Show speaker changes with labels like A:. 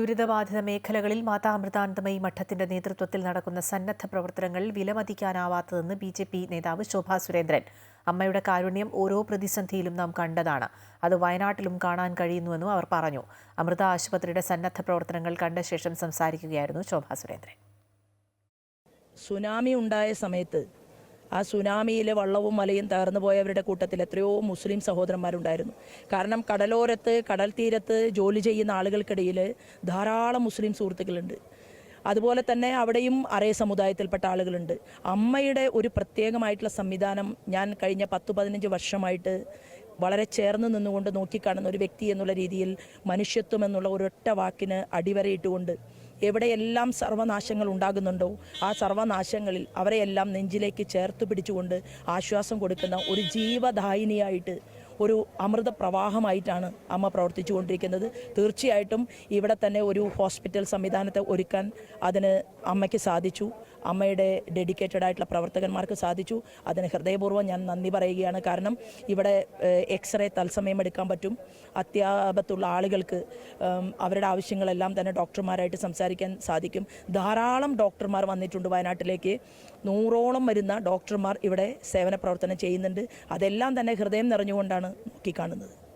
A: ദുരിതബാധിത മേഖലകളിൽ മാതാ അമൃതാനന്ദമയി മഠത്തിന്റെ നേതൃത്വത്തിൽ നടക്കുന്ന സന്നദ്ധ പ്രവർത്തനങ്ങൾ വിലമതിക്കാനാവാത്തതെന്ന് ബി ജെ പി നേതാവ് ശോഭാ സുരേന്ദ്രൻ. അമ്മയുടെ കാരുണ്യം ഓരോ പ്രതിസന്ധിയിലും നാം കണ്ടതാണ്. അത് വയനാട്ടിലും കാണാൻ കഴിയുന്നുവെന്നും അവർ പറഞ്ഞു. അമൃത ആശുപത്രിയുടെ സന്നദ്ധ പ്രവർത്തനങ്ങൾ കണ്ട ശേഷം സംസാരിക്കുകയായിരുന്നു ശോഭാ സുരേന്ദ്രൻ.
B: സുനാമി ഉണ്ടായ സമയത്ത് ആ സുനാമിയിലെ വള്ളവും മലയും തകർന്നു പോയവരുടെ കൂട്ടത്തിൽ എത്രയോ മുസ്ലിം സഹോദരന്മാരുണ്ടായിരുന്നു. കാരണം കടലോരത്ത് കടൽ തീരത്ത് ജോലി ചെയ്യുന്ന ആളുകൾക്കിടയിൽ ധാരാളം മുസ്ലിം സുഹൃത്തുക്കളുണ്ട്. അതുപോലെ തന്നെ അവിടെയും അറേ സമുദായത്തിൽപ്പെട്ട ആളുകളുണ്ട്. അമ്മയുടെ ഒരു പ്രത്യേകമായിട്ടുള്ള സംവിധാനം ഞാൻ കഴിഞ്ഞ പത്ത് പതിനഞ്ച് വർഷമായിട്ട് വളരെ ചേർന്ന് നിന്നുകൊണ്ട് നോക്കിക്കാണുന്ന ഒരു വ്യക്തി എന്നുള്ള രീതിയിൽ മനുഷ്യത്വം എന്നുള്ള ഒരൊറ്റ വാക്കിന് അടിവരയിട്ടുകൊണ്ട് എവിടെയെല്ലാം സർവനാശങ്ങൾ ഉണ്ടാകുന്നുണ്ടോ ആ സർവനാശങ്ങളിൽ അവരെയെല്ലാം നെഞ്ചിലേക്ക് ചേർത്ത് പിടിച്ചുകൊണ്ട് ആശ്വാസം കൊടുക്കുന്ന ഒരു ജീവദായിനിയായിട്ട് ഒരു അമൃത പ്രവാഹമായിട്ടാണ് അമ്മ പ്രവർത്തിച്ചു കൊണ്ടിരിക്കുന്നത് തീർച്ചയായിട്ടും ഇവിടെ തന്നെ ഒരു ഹോസ്പിറ്റൽ സംവിധാനത്തെ ഒരുക്കാൻ അതിന് അമ്മയ്ക്ക് സാധിച്ചു. അമ്മയുടെ ഡെഡിക്കേറ്റഡ് ആയിട്ടുള്ള പ്രവർത്തകന്മാർക്ക് സാധിച്ചു. അതിന് ഹൃദയപൂർവം ഞാൻ നന്ദി പറയുകയാണ്. കാരണം ഇവിടെ എക്സ്റേ തത്സമയം എടുക്കാൻ പറ്റും. അത്യാപത്തുള്ള ആളുകൾക്ക് അവരുടെ ആവശ്യങ്ങളെല്ലാം തന്നെ ഡോക്ടർമാരായിട്ട് സംസാരിക്കാൻ സാധിക്കും. ധാരാളം ഡോക്ടർമാർ വന്നിട്ടുണ്ട് വയനാട്ടിലേക്ക്. നൂറോളം വരുന്ന ഡോക്ടർമാർ ഇവിടെ സേവന പ്രവർത്തനം ചെയ്യുന്നുണ്ട്. അതെല്ലാം തന്നെ ഹൃദയം നിറഞ്ഞുകൊണ്ടാണ് നോക്കിക്കാണുന്നത്.